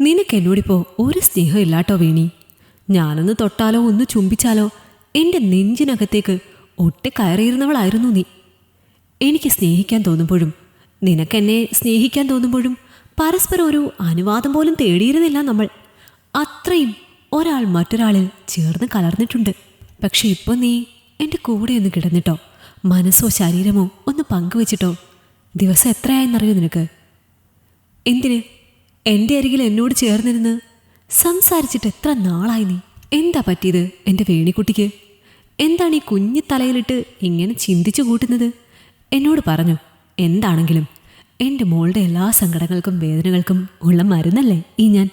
നിനക്ക് എന്നോടിപ്പോ ഒരു സ്നേഹം ഇല്ലാട്ടോ വേണി. ഞാനൊന്ന് തൊട്ടാലോ ഒന്ന് ചുംബിച്ചാലോ എന്റെ നെഞ്ചിനകത്തേക്ക് ഒട്ടി കയറിയിരുന്നവളായിരുന്നു നീ. എനിക്ക് സ്നേഹിക്കാൻ തോന്നുമ്പോഴും നിനക്കെന്നെ സ്നേഹിക്കാൻ തോന്നുമ്പോഴും പരസ്പരം ഒരു അനുവാദം പോലും തേടിയിരുന്നില്ല നമ്മൾ. അത്രയും ഒരാൾ മറ്റൊരാളിൽ ചേർന്ന് കലർന്നിട്ടുണ്ട്. പക്ഷെ ഇപ്പോൾ നീ എന്റെ കൂടെ ഒന്ന് കിടന്നിട്ടോ മനസ്സോ ശരീരമോ ഒന്ന് പങ്കുവച്ചിട്ടോ ദിവസം എത്രയായെന്നറിയോ നിനക്ക്? എന്തിന്? എന്റെ അരികിൽ എന്നോട് ചേർന്നിരുന്ന് സംസാരിച്ചിട്ട് എത്ര നാളായി നീ? എന്താ പറ്റിയത് എന്റെ വേണിക്കുട്ടിക്ക്? എന്താണ് ഈ കുഞ്ഞു തലയിലിട്ട് ഇങ്ങനെ ചിന്തിച്ചു കൂട്ടുന്നത്? എന്നോട് പറഞ്ഞു എന്താണെങ്കിലും എന്റെ മോളുടെ എല്ലാ സങ്കടങ്ങൾക്കും വേദനകൾക്കും ഉള്ള മരുന്നല്ലേ ഈ ഞാൻ?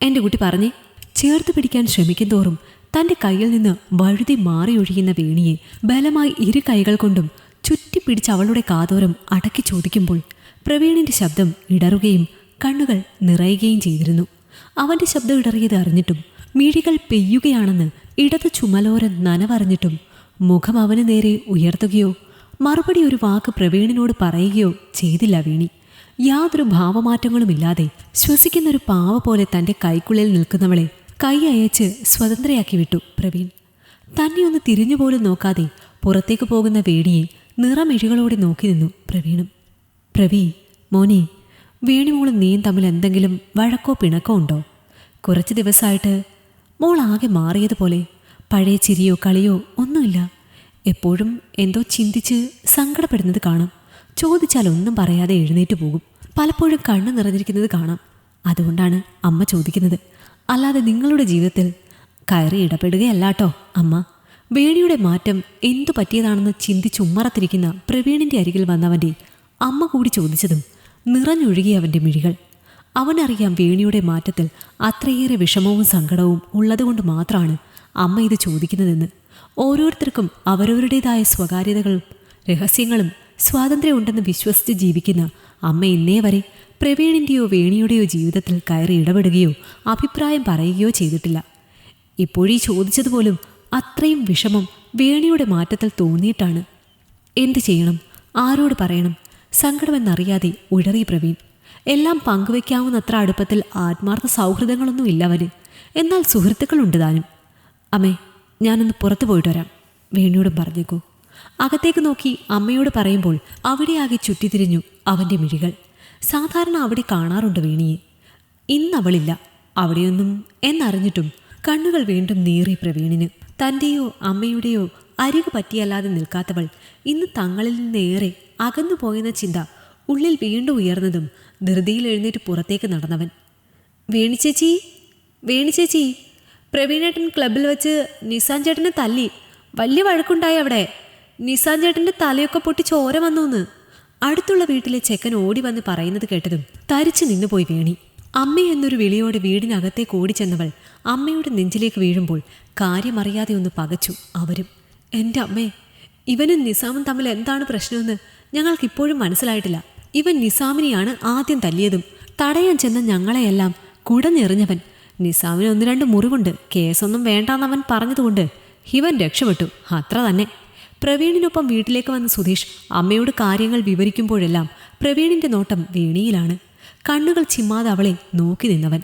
എന്റെ കുട്ടി പറഞ്ഞേ ചേർത്ത് പിടിക്കാൻ ശ്രമിക്കും തോറും തന്റെ കയ്യിൽ നിന്ന് വഴുതി മാറി ഒഴിയുന്ന വേണിയെ ബലമായി ഇരു കൈകൾ കൊണ്ടും ചുറ്റിപ്പിടിച്ച് അവളുടെ കാതോരം അടക്കി ചോദിക്കുമ്പോൾ പ്രവീണിന്റെ ശബ്ദം ഇടറുകയും കണ്ണുകൾ നിറയുകയും ചെയ്തിരുന്നു. അവന്റെ ശബ്ദം ഇടറിയത് അറിഞ്ഞിട്ടും മിഴികൾ പെയ്യുകയാണെന്ന് ഇടത് ചുമലോരം നനവറിഞ്ഞിട്ടും മുഖം അവന് നേരെ ഉയർത്തുകയോ മറുപടി ഒരു വാക്ക് പ്രവീണിനോട് പറയുകയോ ചെയ്തില്ല വീണി. യാതൊരു ഭാവമാറ്റങ്ങളുമില്ലാതെ ശ്വസിക്കുന്ന ഒരു പാവ പോലെ തന്റെ കൈക്കുള്ളിൽ നിൽക്കുന്നവളെ കൈ അയച്ച് സ്വതന്ത്രയാക്കി വിട്ടു പ്രവീൺ. തന്നെ ഒന്ന് തിരിഞ്ഞുപോലും നോക്കാതെ പുറത്തേക്ക് പോകുന്ന വേടിയെ നിറമിഴികളോടെ നോക്കി നിന്നു പ്രവീണും. പ്രവീ മോനെ വേണിമോളും നീയും തമ്മിൽ എന്തെങ്കിലും വഴക്കോ പിണക്കോ ഉണ്ടോ? കുറച്ച് ദിവസമായിട്ട് മോൾ ആകെ മാറിയതുപോലെ പഴയ ചിരിയോ കളിയോ ഒന്നുമില്ല. എപ്പോഴും എന്തോ ചിന്തിച്ച് സങ്കടപ്പെടുന്നത് കാണാം. ചോദിച്ചാൽ ഒന്നും പറയാതെ എഴുന്നേറ്റ് പോകും. പലപ്പോഴും കണ്ണ് നിറഞ്ഞിരിക്കുന്നത് കാണാം. അതുകൊണ്ടാണ് അമ്മ ചോദിക്കുന്നത്. അല്ലാതെ നിങ്ങളുടെ ജീവിതത്തിൽ കയറി ഇടപെടുകയല്ലാട്ടോ അമ്മ. വേണിയുടെ മാറ്റം എന്തു പറ്റിയതാണെന്ന് ചിന്തിച്ചുമ്മറത്തിരിക്കുന്ന പ്രവീണിന്റെ അരികിൽ വന്നവന്റെ അമ്മ കൂടി ചോദിച്ചതും നിറഞ്ഞൊഴുകി അവന്റെ മിഴികൾ. അവനറിയാം വേണിയുടെ മാറ്റത്തിൽ അത്രയേറെ വിഷമവും സങ്കടവും ഉള്ളതുകൊണ്ട് മാത്രമാണ് അമ്മ ഇത് ചോദിക്കുന്നതെന്ന്. ഓരോരുത്തർക്കും അവരവരുടേതായ സ്വകാര്യതകളും രഹസ്യങ്ങളും സ്വാതന്ത്ര്യമുണ്ടെന്ന് വിശ്വസിച്ച് ജീവിക്കുന്ന അമ്മ ഇന്നേ വരെ പ്രവീണിന്റെയോ വേണിയുടെയോ ജീവിതത്തിൽ കയറി ഇടപെടുകയോ അഭിപ്രായം പറയുകയോ ചെയ്തിട്ടില്ല. ഇപ്പോഴീ ചോദിച്ചതുപോലും അത്രയും വിഷമം വേണിയുടെ മാറ്റത്തിൽ തോന്നിയിട്ടാണ്. എന്തു ചെയ്യണം? ആരോട് പറയണം? സങ്കടമെന്നറിയാതെ ഉഴറി പ്രവീൺ എല്ലാം പങ്കുവെക്കാവുന്നത്ര അടുപ്പത്തിൽ ആത്മാർത്ഥ സൗഹൃദങ്ങളൊന്നും ഇല്ലവന് എന്നാൽ സുഹൃത്തുക്കളുണ്ട് താനും. അമ്മേ ഞാനൊന്ന് പുറത്തു പോയിട്ട് വരാം വേണിയോടും പറഞ്ഞേക്കൂ. അകത്തേക്ക് നോക്കി അമ്മയോട് പറയുമ്പോൾ അവിടെയാകെ ചുറ്റിത്തിരിഞ്ഞു അവന്റെ മിഴികൾ. സാധാരണ അവിടെ കാണാറുണ്ട് വേണിയെ. ഇന്നവളില്ല അവിടെയൊന്നും എന്നറിഞ്ഞിട്ടും കണ്ണുകൾ വീണ്ടും നീറി പ്രവീണിന്. തന്റെയോ അമ്മയുടെയോ അരികു പറ്റിയല്ലാതെ നിൽക്കാത്തവൾ ഇന്ന് തങ്ങളിൽ നിന്നേറെ അകന്നു പോയെന്ന ചിന്ത ഉള്ളിൽ വീണ്ടും ഉയർന്നതും ധൃതിയിൽ എഴുന്നേറ്റ് പുറത്തേക്ക് നടന്നവൻ. വേണിച്ചേച്ചി വേണിച്ചേച്ചി വേണി ചേച്ചി പ്രവീണേട്ടൻ ക്ലബിൽ വെച്ച് നിസാൻ ചേട്ടനെ തല്ലി. വലിയ വഴക്കുണ്ടായി അവിടെ. നിസാൻ ചേട്ടന്റെ തലയൊക്കെ പൊട്ടി ചോര വന്നൂന്ന്. അടുത്തുള്ള വീട്ടിലെ ചെക്കൻ ഓടി വന്ന് പറയുന്നത് കേട്ടതും തരിച്ചു നിന്നുപോയി വേണി. അമ്മ എന്നൊരു വിളിയോടെ വീടിനകത്തേക്ക് ഓടിച്ചെന്നവൾ അമ്മയുടെ നെഞ്ചിലേക്ക് വീഴുമ്പോൾ കാര്യമറിയാതെ ഒന്ന് പകച്ചു അവരും. എന്റെ അമ്മേ ഇവനും നിസാമും തമ്മിൽ എന്താണ് പ്രശ്നമെന്ന് ഞങ്ങൾക്കിപ്പോഴും മനസ്സിലായിട്ടില്ല. ഇവൻ നിസാമിനെയാണ് ആദ്യം തല്ലിയതും തടയാൻ ചെന്ന ഞങ്ങളെയെല്ലാം കുടഞ്ഞെറിഞ്ഞവൻ. നിസാമിന് ഒന്ന് രണ്ട് മുറിവുണ്ട് കേസൊന്നും വേണ്ടാന്നവൻ പറഞ്ഞതുകൊണ്ട് ഇവൻ രക്ഷപ്പെട്ടു അത്ര തന്നെ. പ്രവീണിനൊപ്പം വീട്ടിലേക്ക് വന്ന സുധീഷ് അമ്മയോട് കാര്യങ്ങൾ വിവരിക്കുമ്പോഴെല്ലാം പ്രവീണിന്റെ നോട്ടം വീണിയിലാണ്. കണ്ണുകൾ ചിമ്മാതെ അവളെ നോക്കി നിന്നവൻ.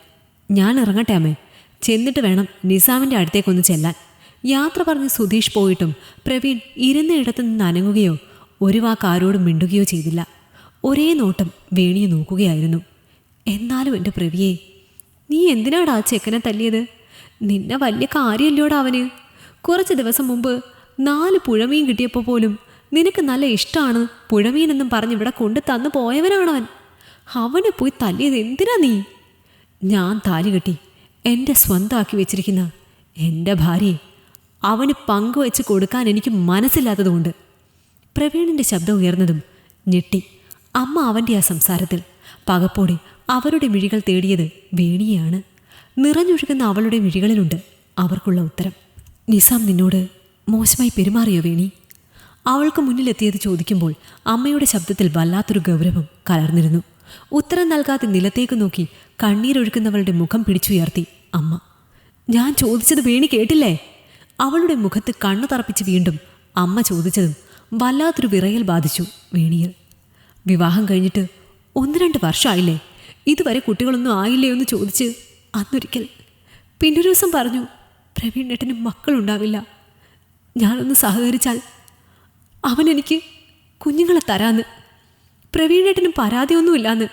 ഞാൻ ഇറങ്ങട്ടെ അമ്മേ ചെന്നിട്ട് വേണം നിസാമിന്റെ അടുത്തേക്കൊന്ന് ചെല്ലാൻ. യാത്ര പറഞ്ഞ് സുധീഷ് പോയിട്ടും പ്രവീൺ ഇരുന്ന ഇടത്തു നിന്ന് അനങ്ങുകയോ ഒരു വാക്കാരോടും മിണ്ടുകയോ ചെയ്തില്ല. ഒരേ നോട്ടം വേണിയെ നോക്കുകയായിരുന്നു. എന്നാലും എന്റെ പ്രവിയെ നീ എന്തിനാടാ ആ ചെക്കനെ തല്ലിയത്? നിന്നെ വലിയ കാര്യമല്ലോടാ അവന്. കുറച്ച് ദിവസം മുമ്പ് നാല് പുഴമീൻ കിട്ടിയപ്പോൾ പോലും നിനക്ക് നല്ല ഇഷ്ടമാണ് പുഴമീനെന്നും പറഞ്ഞ് ഇവിടെ കൊണ്ട് തന്നു പോയവനാണവൻ. അവനെ പോയി തല്ലിയത് എന്തിനാ നീ? ഞാൻ താലി കെട്ടി എന്റെ സ്വന്തമാക്കി വെച്ചിരിക്കുന്ന എന്റെ ഭാര്യയെ അവന് പങ്കുവെച്ച് കൊടുക്കാൻ എനിക്ക് മനസ്സില്ലാത്തതുകൊണ്ട്. പ്രവീണിന്റെ ശബ്ദം ഉയർന്നതും ഞെട്ടി. അമ്മ അവന്റെ ആ സംസാരത്തിൽ പകപ്പോടെ അവരുടെ മിഴികൾ തേടിയത് വേണിയെയാണ് നിറഞ്ഞൊഴുകുന്ന അവളുടെ മിഴികളിലുണ്ട് അവർക്കുള്ള ഉത്തരം. നിസാം നിന്നോട് മോശമായി പെരുമാറിയോ വേണി? അവൾക്ക് മുന്നിലെത്തിയത് ചോദിക്കുമ്പോൾ അമ്മയുടെ ശബ്ദത്തിൽ വല്ലാത്തൊരു ഗൗരവം കലർന്നിരുന്നു. ഉത്തരം നൽകാതെ നിലത്തേക്ക് നോക്കി കണ്ണീരൊഴുക്കുന്നവളുടെ മുഖം പിടിച്ചുയർത്തി അമ്മ. ഞാൻ ചോദിച്ചത് വേണി കേട്ടില്ലേ? അവളുടെ മുഖത്ത് കണ്ണു തറപ്പിച്ച് വീണ്ടും അമ്മ ചോദിച്ചതും വല്ലാത്തൊരു വിറയൽ ബാധിച്ചു വേണിയിൽ. വിവാഹം കഴിഞ്ഞിട്ട് ഒന്ന് രണ്ട് വർഷമായില്ലേ ഇതുവരെ കുട്ടികളൊന്നും ആയില്ലേ എന്ന് ചോദിച്ച് അന്നൊരിക്കൽ പിന്നൊരു ദിവസം പറഞ്ഞു പ്രവീൺ പ്രവീണേട്ടന് മക്കളുണ്ടാവില്ല. ഞാനൊന്ന് സഹകരിച്ചാൽ അവൻ എനിക്ക് കുഞ്ഞുങ്ങളെ തരാന്ന്. പ്രവീൺ പ്രവീണേട്ടനും പരാതിയൊന്നുമില്ലാന്ന്.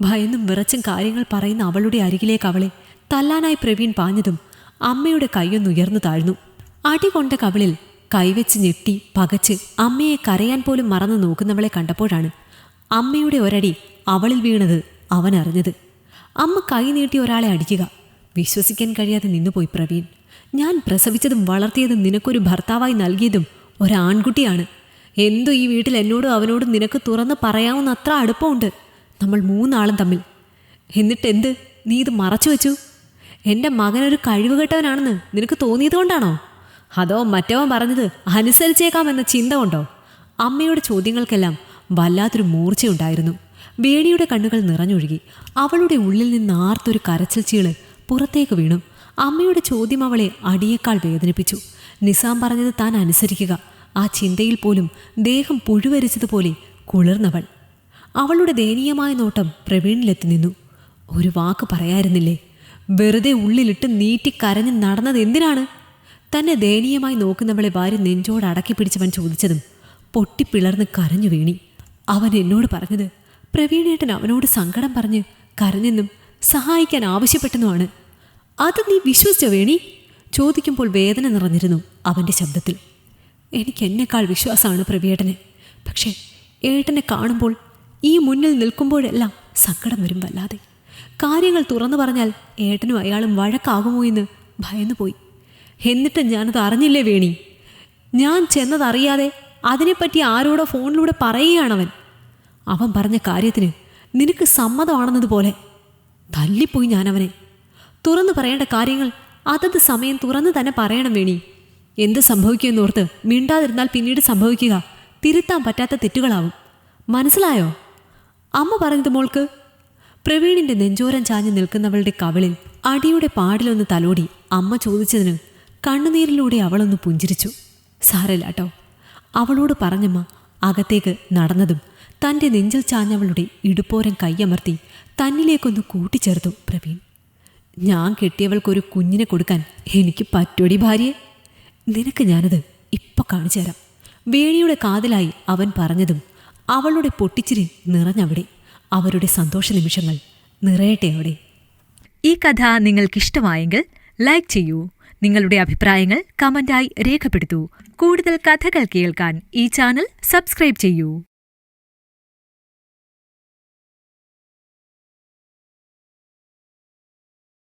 ഭയന്നും വിറച്ചും കാര്യങ്ങൾ പറയുന്ന അവളുടെ അരികിലേക്ക് അവളെ തല്ലാനായി പ്രവീൺ പാഞ്ഞതും അമ്മയുടെ കൈയൊന്നുയർന്നു താഴ്ന്നു. അടി കൊണ്ട കവിളിൽ കൈവച്ച് ഞെട്ടി പകച്ച് അമ്മയെ കരയാൻ പോലും മറന്നു നോക്കുന്നവളെ കണ്ടപ്പോഴാണ് അമ്മയുടെ ഒരടി അവളിൽ വീണത് അവൻ അറിഞ്ഞത്. അമ്മ കൈ നീട്ടി ഒരാളെ അടിക്കുക. വിശ്വസിക്കാൻ കഴിയാതെ നിന്നുപോയി പ്രവീൺ. ഞാൻ പ്രസവിച്ചതും വളർത്തിയതും നിനക്കൊരു ഭർത്താവായി നൽകിയതും ഒരാൺകുട്ടിയാണ്. എന്തു ഈ വീട്ടിൽ എന്നോടും അവനോടും നിനക്ക് തുറന്ന് പറയാവുന്ന അത്ര അടുപ്പമുണ്ട്. നമ്മൾ മൂന്നാളും തമ്മിൽ. എന്നിട്ടെന്ത്? നീ ഇത് മറച്ചു വെച്ചു? എന്റെ മകനൊരു കഴിവുകെട്ടവനാണെന്ന് നിനക്ക് തോന്നിയത് കൊണ്ടാണോ? അതോ മറ്റവൻ പറഞ്ഞത് അനുസരിച്ചേക്കാമെന്ന ചിന്ത കൊണ്ടോ? അമ്മയുടെ ചോദ്യങ്ങൾക്കെല്ലാം വല്ലാത്തൊരു മൂർച്ചയുണ്ടായിരുന്നു. വേണിയുടെ കണ്ണുകൾ നിറഞ്ഞൊഴുകി. അവളുടെ ഉള്ളിൽ നിന്ന് ആർത്തൊരു കരച്ചിൽ ചീൾ പുറത്തേക്ക് വീണു. അമ്മയുടെ ചോദ്യം അവളെ അടിയേക്കാൾ വേദനിപ്പിച്ചു. നിസാം പറഞ്ഞത് താൻ അനുസരിക്കുക. ആ ചിന്തയിൽ പോലും ദേഹം പുഴുവരിച്ചതുപോലെ കുളിർന്നവൾ. അവളുടെ ദയനീയമായ നോട്ടം പ്രവീണിലെത്തി നിന്നു. ഒരു വാക്ക് പറയായിരുന്നില്ലേ? വെറുതെ ഉള്ളിലിട്ട് നീട്ടി കരഞ്ഞ് നടന്നത് എന്തിനാണ്? തന്നെ ദയനീയമായി നോക്കുന്നവളെ ഭാര്യ നെഞ്ചോട് അടക്കി പിടിച്ചവൻ ചോദിച്ചതും പൊട്ടിപ്പിളർന്ന് കരഞ്ഞു വീണി. അവൻ എന്നോട് പറഞ്ഞത് പ്രവീണേട്ടൻ അവനോട് സങ്കടം പറഞ്ഞ് കരഞ്ഞെന്നും സഹായിക്കാൻ ആവശ്യപ്പെട്ടെന്നുമാണ് അത് നീ വിശ്വസിച്ചോ വേണി? ചോദിക്കുമ്പോൾ വേദന നിറഞ്ഞിരുന്നു അവന്റെ ശബ്ദത്തിൽ. എനിക്ക് എന്നെക്കാൾ വിശ്വാസമാണ് പ്രവീട്ടനെ പക്ഷേ ഏട്ടനെ കാണുമ്പോൾ ഈ മുന്നിൽ നിൽക്കുമ്പോഴെല്ലാം സങ്കടം വരും വല്ലാതെ. കാര്യങ്ങൾ തുറന്നു പറഞ്ഞാൽ ഏട്ടനും അയാളും വഴക്കാകുമോ എന്ന് ഭയന്നു പോയി എന്നിട്ട് ഞാനത് അറിഞ്ഞില്ലേ വേണി? ഞാൻ ചെന്നതറിയാതെ അതിനെപ്പറ്റി ആരോടോ ഫോണിലൂടെ പറയുകയാണവൻ. അവൻ പറഞ്ഞ കാര്യത്തിന് നിനക്ക് സമ്മതമാണെന്നതുപോലെ. തല്ലിപ്പോയി ഞാനവനെ. തുറന്നു പറയേണ്ട കാര്യങ്ങൾ അതത് സമയം തുറന്നു തന്നെ പറയണം വേണി. എന്ത് സംഭവിക്കുമെന്നോർത്ത് മിണ്ടാതിരുന്നാൽ പിന്നീട് സംഭവിക്കുക തിരുത്താൻ പറ്റാത്ത തെറ്റുകളാവും. മനസ്സിലായോ? അമ്മ പറഞ്ഞത് മോൾക്ക് പ്രവീണിന്റെ നെഞ്ചോരം ചാഞ്ഞു നിൽക്കുന്നവളുടെ കവിളിൽ അടിയുടെ പാടിലൊന്ന് തലോടി അമ്മ ചോദിച്ചതിന് കണ്ണുനീരിലൂടെ അവളൊന്ന് പുഞ്ചിരിച്ചു. സാരല്ലാട്ടോ അവളോട് പറഞ്ഞമ്മ അകത്തേക്ക് നടന്നതും തന്റെ നെഞ്ചിൽ ചാഞ്ഞവളുടെ ഇടുപ്പോരം കൈയമർത്തി തന്നിലേക്കൊന്ന് കൂട്ടിച്ചേർത്തു പ്രവീൺ. ഞാൻ കെട്ടിയവൾക്കൊരു കുഞ്ഞിനെ കൊടുക്കാൻ എനിക്ക് പറ്റൊടി ഭാര്യയെ നിനക്ക് ഞാനത് ഇപ്പൊ കാണിച്ചു തരാം വേണിയുടെ കാതിലായി അവൻ പറഞ്ഞതും അവളുടെ പൊട്ടിച്ചിരി നിറഞ്ഞവിടെ. അവരുടെ സന്തോഷ നിമിഷങ്ങൾ നിറയട്ടെ അവിടെ. ഈ കഥ നിങ്ങൾക്കിഷ്ടമായെങ്കിൽ ലൈക്ക് ചെയ്യൂ. നിങ്ങളുടെ അഭിപ്രായങ്ങൾ കമന്റായി രേഖപ്പെടുത്തൂ. കൂടുതൽ കഥകൾ കേൾക്കാൻ ഈ ചാനൽ സബ്സ്ക്രൈബ് ചെയ്യൂ.